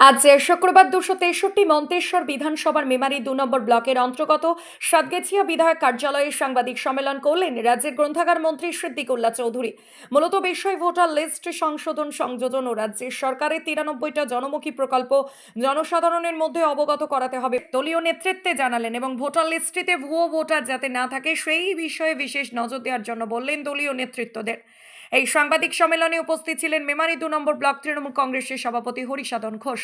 আজ শুক্রবার দুশো তেষট্টি মন্তেশ্বর বিধানসভার মেমারি দু নম্বর ব্লকের অন্তর্গত সাতগেছিয়া বিধায়ক কার্যালয়ে সাংবাদিক সম্মেলন করলেন রাজ্যের গ্রন্থাগার মন্ত্রী সিদ্দিকুল্লাহ চৌধুরী। মূলত বিষয় ভোটার লিস্ট, সংশোধন, সংযোজন ও রাজ্যের সরকারের তিরানব্বইটা জনমুখী প্রকল্প জনসাধারণের মধ্যে অবগত করাতে হবে। দলীয় নেতৃত্বে জানালেন এবং ভোটার লিস্টটিতে ভুয়ো ভোটার যাতে না থাকে, সেই বিষয়ে বিশেষ নজর দেওয়ার জন্য বললেন দলীয় নেতৃত্বদের। এই সাংবাদিক সম্মেলনে উপস্থিত ছিলেন মেমারি দু নম্বর ব্লক তৃণমূল কংগ্রেসের সভাপতি হরিসাধন ঘোষ।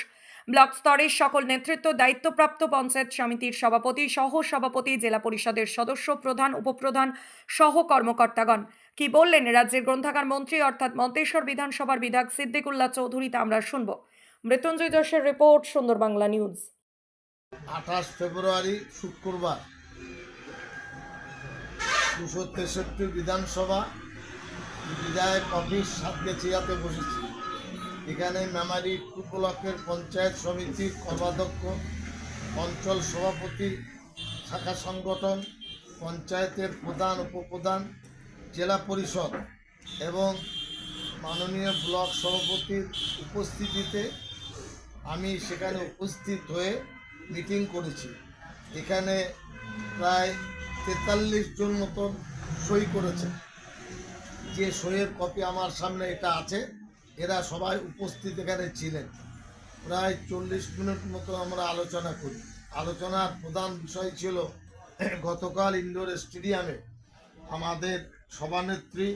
ব্লক স্তরের সকল নেতৃত্ব, দায়িত্বপ্রাপ্ত পঞ্চায়েত সমিতির সভাপতি সহ সভাপতি জেলা পরিষদের সদস্য, প্রধান, উপপ্রধান সহ কর্মকর্তাগণ কি বললেন রাজ্যের গ্রন্থাগার মন্ত্রী অর্থাৎ মন্তেশ্বর বিধানসভার বিধায়ক সিদ্দিকুল্লাহ চৌধুরী তা আমরা শুনব। মৃত্যুঞ্জয় যশের রিপোর্ট, সুন্দর বাংলা নিউজ। আঠাশ ফেব্রুয়ারি, শুক্রবার। দুশো তেষট্টি বিধানসভা বিধায়ক অফিস সাতগেছিয়াতে বসেছি। এখানে মেমারি টু ব্লকের পঞ্চায়েত সমিতির কর্মাধ্যক্ষ অঞ্চল সভাপতি, শাখা সংগঠন, পঞ্চায়েতের প্রধান, উপপ্রধান, জেলা পরিষদ এবং মাননীয় ব্লক সভাপতির উপস্থিতিতে আমি সেখানে উপস্থিত হয়ে মিটিং করেছি। এখানে প্রায় তেতাল্লিশ জন মতন সই করেছে। যে সইয়ের কপি আমার সামনে এটা আছে, এরা সবাই উপস্থিত এখানে ছিলেন। প্রায় চল্লিশ মিনিট মতো আমরা আলোচনা করি। আলোচনার প্রধান বিষয় ছিল গতকাল ইন্ডোর স্টেডিয়ামে আমাদের সভানেত্রী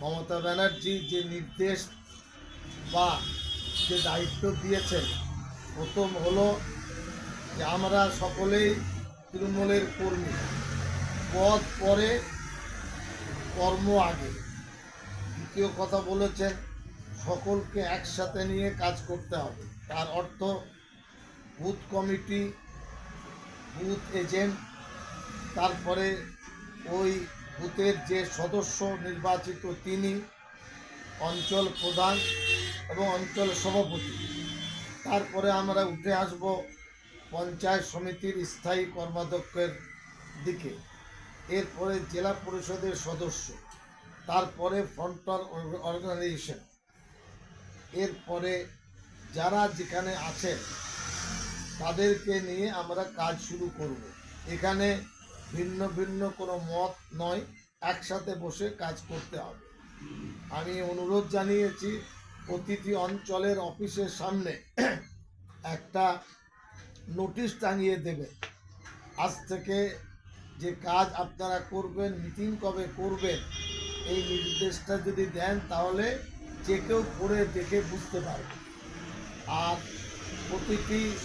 মমতা ব্যানার্জি যে নির্দেশ বা যে দায়িত্ব দিয়েছেন, প্রথম হলো যে আমরা সকলেই তৃণমূলের কর্মী। পদ পরে কর্ম আগে। দ্বিতীয় কথা বলেছেন, সকলকে একসাথে নিয়ে কাজ করতে হবে। তার অর্থ, বুথ কমিটি, বুথ এজেন্ট, তারপরে ওই বুথের যে সদস্য নির্বাচিত তিনি অঞ্চল প্রধান এবং অঞ্চল সভাপতি। তারপরে আমরা উঠে আসব পঞ্চায়েত সমিতির স্থায়ী কর্মাধ্যক্ষের দিকে। এরপরে জেলা পরিষদের সদস্য, তারপরে ফ্রন্টাল অর্গানাইজেশন এরপরে যারা যেখানে আছেন, তাদেরকে নিয়ে আমরা কাজ শুরু করব। এখানে ভিন্ন ভিন্ন কোনো মত নয়, একসাথে বসে কাজ করতে হবে। আমি অনুরোধ জানিয়েছি, প্রতিটি অঞ্চলের অফিসের সামনে একটা নোটিশ টাঙিয়ে দেবে আজ থেকে যে কাজ আপনারা করবেন মিটিং কবে করবেন, এই নির্দেশটা যদি দেন তাহলে যে কেউ পড়ে দেখে বুঝতে পারবে। আর প্রতিটি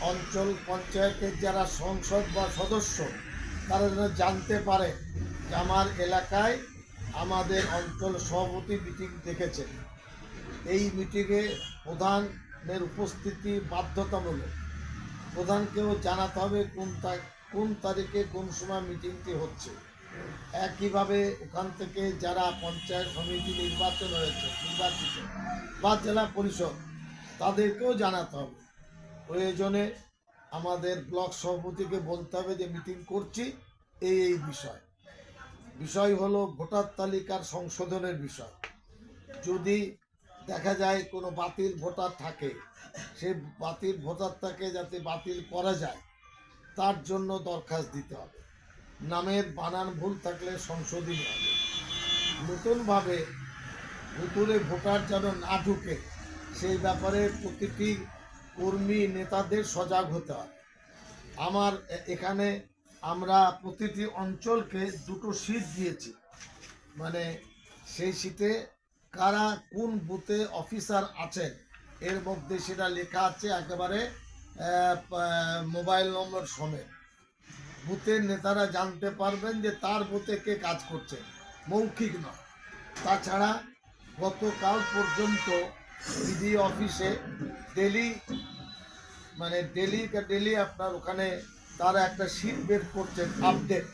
অঞ্চল পঞ্চায়েতের যারা সংসদ বা সদস্য, তারা যেন জানতে পারে যে আমার এলাকায় আমাদের অঞ্চল সভাপতি মিটিং দেখেছে। এই মিটিংয়ে প্রধানের উপস্থিতি বাধ্যতামূলক। প্রধানকেও জানাতে হবে কোন তা- কোন তারিখে কোন সময় মিটিংটি হচ্ছে? একইভাবে ওখান থেকে যারা পঞ্চায়েত সমিতি নির্বাচন হয়েছে, নির্বাচিত বা জেলা পরিষদ, তাদেরকেও জানাতে হবে। প্রয়োজনে আমাদের ব্লক সভাপতিকে বলতে হবে যে মিটিং করছি এই এই বিষয়। বিষয় হলো ভোটার তালিকার সংশোধনের বিষয়। যদি দেখা যায় কোনো বাতিল ভোটার থাকে, সে বাতিল ভোটারটাকে যাতে বাতিল করা যায় তার জন্য দরখাস্ত দিতে হবে। নামের বানান ভুল থাকলে সংশোধনী হবে। নতুনভাবে ভুতুরে ভোটার যেন না ঢুকে, সেই ব্যাপারে প্রতিটি কর্মী নেতাদের সজাগ হতে হবে। আমার এখানে আমরা প্রতিটি অঞ্চলকে দুটো সিট দিয়েছি। মানে সেই সিটে কারা কোন বুথে অফিসার আছেন, এর মধ্যে সেটা লেখা আছে একেবারে মোবাইল নম্বর সমেত। বুথের নেতারা জানতে পারবেন যে তার বুথে কে কাজ করছে। মৌখিক নয়। তাছাড়া গতকাল পর্যন্ত বিডি অফিসে ডেলি মানে ডেলি ডেলি আপনার ওখানে তারা একটা শীট বের করছেন আপডেট।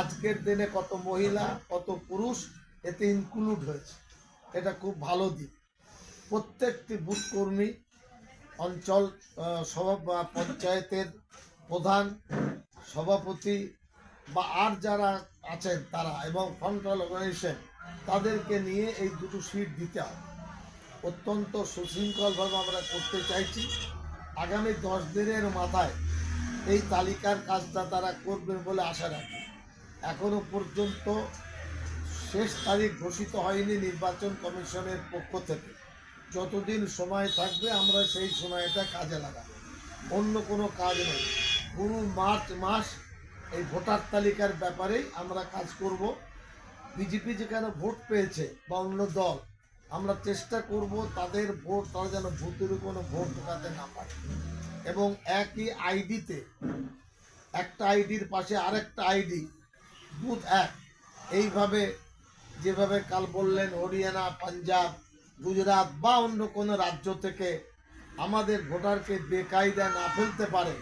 আজকের দিনে কত মহিলা, কত পুরুষ, এতে ইনক্লুড হয়েছে। এটা খুব ভালো দিক। প্রত্যেকটি বুথ কর্মী অঞ্চল সভা বা পঞ্চায়েতের প্রধান সভাপতি বা আর যারা আছেন তারা এবং ফ্রন্টাল অর্গানাইজেশন তাদেরকে নিয়ে এই দুটো সিট দিতে হবে। অত্যন্ত সুশৃঙ্খলভাবে আমরা করতে চাইছি। আগামী দশ দিনের মাথায় এই তালিকার কাজটা তারা করবেন বলে আশা রাখি। এখনও পর্যন্ত শেষ তারিখ ঘোষিত হয়নি নির্বাচন কমিশনের পক্ষ থেকে। যতদিন সময় থাকবে, আমরা সেই সময়টা কাজে লাগাবো। অন্য কোনো কাজ নেই পুরো মার্চ মাস এই ভোটার তালিকার ব্যাপারেই আমরা কাজ করব। বিজেপি যেখানে ভোট পেয়েছে বা অন্য দল, আমরা চেষ্টা করব তাদের ভোট, তারা যেন ভূতের কোনো ভোট ঢোকাতে না পারে। এবং একই আইডিতে, একটা আইডির পাশে আরেকটা আইডি, বুথ এক, এইভাবে যেভাবে কাল বললেন, হরিয়ানা, পাঞ্জাব গুজরাট বা অন্য কোনো রাজ্য থেকে আমাদের ভোটারকে বেকায়দা না ফেলতে পারে,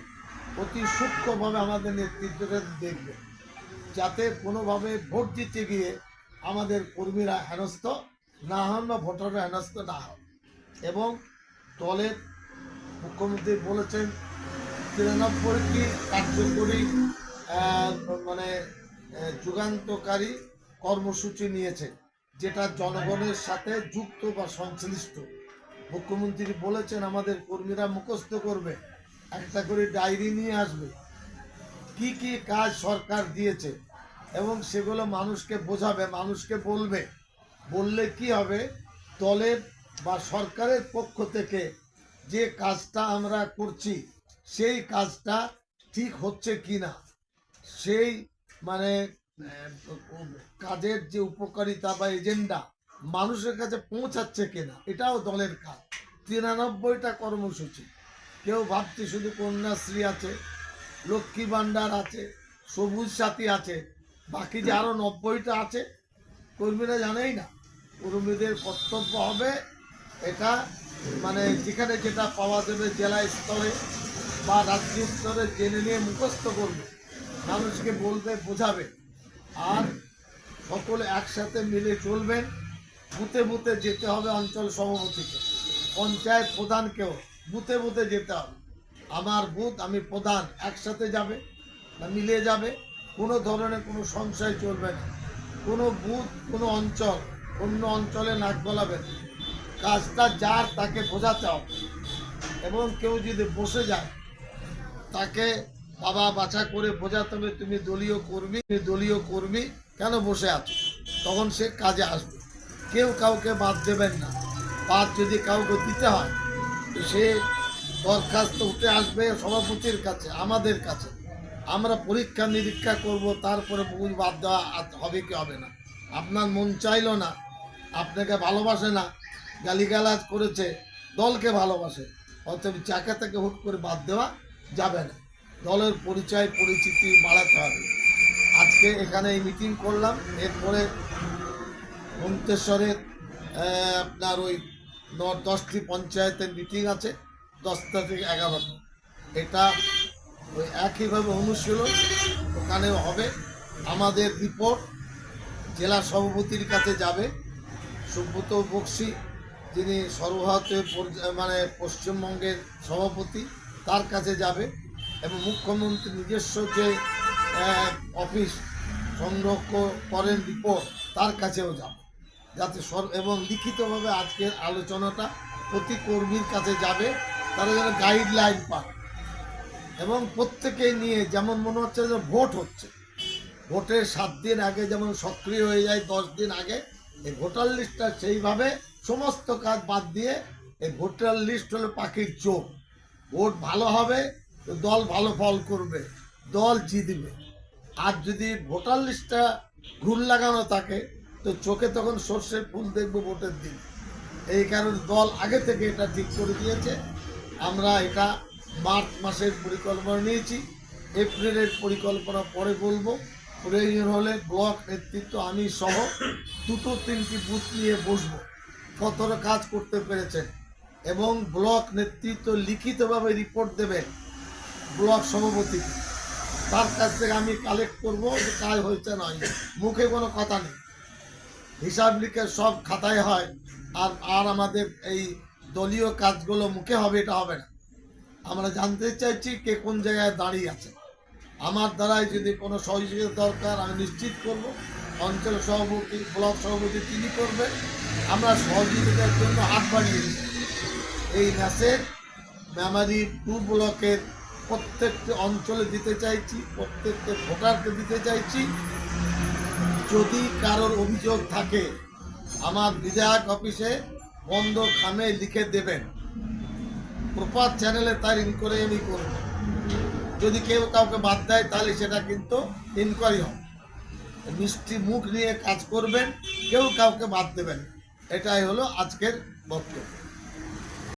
অতি সূক্ষ্মভাবে আমাদের নেতৃত্বকে দেখবে। যাতে কোনোভাবে ভোট দিতে গিয়ে আমাদের কর্মীরা হেনস্থ না হন বা ভোটাররা হেনস্থ না হন। এবং দলের মুখ্যমন্ত্রী বলেছেন তিরানব্বইটি কার্যকরী মানে যুগান্তকারী কর্মসূচি নিয়েছে। যেটা জনগণের সাথে যুক্ত বা সংশ্লিষ্ট। মুখ্যমন্ত্রী বলেছেন, আমাদের কর্মীরা মুখস্থ করবে। একটা করে ডায়েরি নিয়ে আসবে। কি কি কাজ সরকার দিয়েছে এবং সেগুলো মানুষকে বোঝাবে, মানুষকে বলবে। বললে কি হবে? দলের বা সরকারের পক্ষ থেকে যে কাজটা আমরা করছি, সেই কাজটা ঠিক হচ্ছে কি না সেই মানে কাজের যে উপকারিতা বা এজেন্ডা মানুষের কাছে পৌঁছাচ্ছে কিনা, এটাও দলের কাজ। তিরানব্বইটা কর্মসূচি। কেউ ভাবছে শুধু কন্যাশ্রী আছে, লক্ষ্মী ভাণ্ডার আছে, সবুজ সাথী আছে, বাকি যে আরও নব্বইটা আছে, কর্মীরা জানেই না। কর্মীদের কর্তব্য হবে এটা মানে যেখানে যেটা পাওয়া যাবে জেলা স্তরে বা রাজ্য স্তরে জেনে নিয়ে মুখস্থ করবে। মানুষকে বলবে, বোঝাবে। আর সকলে একসাথে মিলে চলবেন। বুথে বুথে যেতে হবে অঞ্চল সভাপতিকে পঞ্চায়েত প্রধানকেও বুথে বুথে যেতে হবে। আমার বুথ, আমি প্রধান, একসাথে যাবে মিলে যাবে। কোনো ধরনের কোনো সংশয় চলবে না। কোনো বুথ, কোনো অঞ্চল, অন্য অঞ্চলে নাক গলাবে না। কাজটা যার তাকে বোঝাতে হবে। এবং কেউ যদি বসে যায়, তাকে বাবা বাছা করে বোঝাতে তুমি দলীয় কর্মী দলীয় কর্মী, কেন বসে আছো? তখন সে কাজে আসবে। কেউ কাউকে বাদ দেবেন না। বাদ যদি কাউকে দিতে হয়, তো সে দরখাস্ত উঠে আসবে সভাপতির কাছে, আমাদের কাছে। আমরা পরীক্ষা নিরীক্ষা করব, তারপরে বুঝ বাদ দেওয়া হবে কি হবে না? আপনার মন চাইলো না, আপনাকে ভালোবাসে না, গালিগালাজ করেছে, দলকে ভালোবাসে অতএব চাকা থেকে হুট করে বাদ দেওয়া যাবে না। দলের পরিচয়, পরিচিতি বাড়াতে হবে। আজকে এখানে এই মিটিং করলাম। এরপরে মন্তেশ্বরের আপনার ওই দশটি পঞ্চায়েতের মিটিং আছে, দশটা থেকে এগারোটা। এটা ওই একইভাবে অনুশীলন ওখানেও হবে। আমাদের রিপোর্ট জেলা সভাপতির কাছে যাবে। সুব্রত বক্সি, যিনি সর্বভারতীয় মানে পশ্চিমবঙ্গের সভাপতি, তার কাছে যাবে। এবং মুখ্যমন্ত্রী নিজস্ব যে অফিস সংরক্ষণ করেন রিপোর্ট, তার কাছেও যাবে। যাতে সর, এবং লিখিতভাবে আজকের আলোচনাটা প্রতি কর্মীর কাছে যাবে, তারা যেন গাইডলাইন পায়। এবং প্রত্যেকে নিয়ে যেমন মনে হচ্ছে যে ভোট হচ্ছে। ভোটের সাত দিন আগে যেমন সক্রিয় হয়ে যায়, দশ দিন আগে, এই ভোটার লিস্টটা সেইভাবে সমস্ত কাজ বাদ দিয়ে, এই ভোটার লিস্ট হলো পাখির চোখ। ভোট ভালো হবে তো দল ভালো ফল করবে, দল জিতবে। আর যদি ভোটার লিস্টটা ঘুর লাগানো থাকে, তো চোখে তখন সর্ষের ফুল দেখব ভোটের দিন। এই কারণে দল আগে থেকে এটা ঠিক করে দিয়েছে। আমরা এটা মার্চ মাসের পরিকল্পনা নিয়েছি, এপ্রিলের পরিকল্পনা পরে বলব। প্রয়োজন হলে ব্লক নেতৃত্ব, আমি সহ দুটো তিনটি বুথ নিয়ে বসবো। কতটা কাজ করতে পেরেছেন এবং ব্লক নেতৃত্ব লিখিতভাবে রিপোর্ট দেবেন। ব্লক সভাপতি। তার কাছ থেকে আমি কালেক্ট করব যে কাজ হয়েছে নয় মুখে কোনো কথা নেই। হিসাব লিখে সব খাতায় হয়। আর আর আমাদের এই দলীয় কাজগুলো মুখে হবে, এটা হবে না। আমরা জানতে চাইছি কে কোন জায়গায় দাঁড়িয়ে আছে। আমার দ্বারাই যদি কোনো সহযোগিতা দরকার, আমি নিশ্চিত করব। অঞ্চল সভাপতি, ব্লক সভাপতি, তিনি করবে। আমরা সহযোগিতার জন্য হাত বাড়িয়ে এই ম্যাসেজ মেমারি টু ব্লকের প্রত্যেকটি অঞ্চলে দিতে চাইছি, প্রত্যেকটি ভোটারকে দিতে চাইছি। যদি কারোর অভিযোগ থাকে, আমার বিধায়ক অফিসে বন্ধ খামে লিখে দেবেন। প্রপার চ্যানেলে তার ইনকোয়ারি আমি করব। যদি কেউ কাউকে বাদ দেয়, তাহলে সেটা কিন্তু ইনকোয়ারি হবে। মিষ্টি মুখ নিয়ে কাজ করবেন, কেউ কাউকে বাদ দেবেন এটাই হলো আজকের বক্তব্য।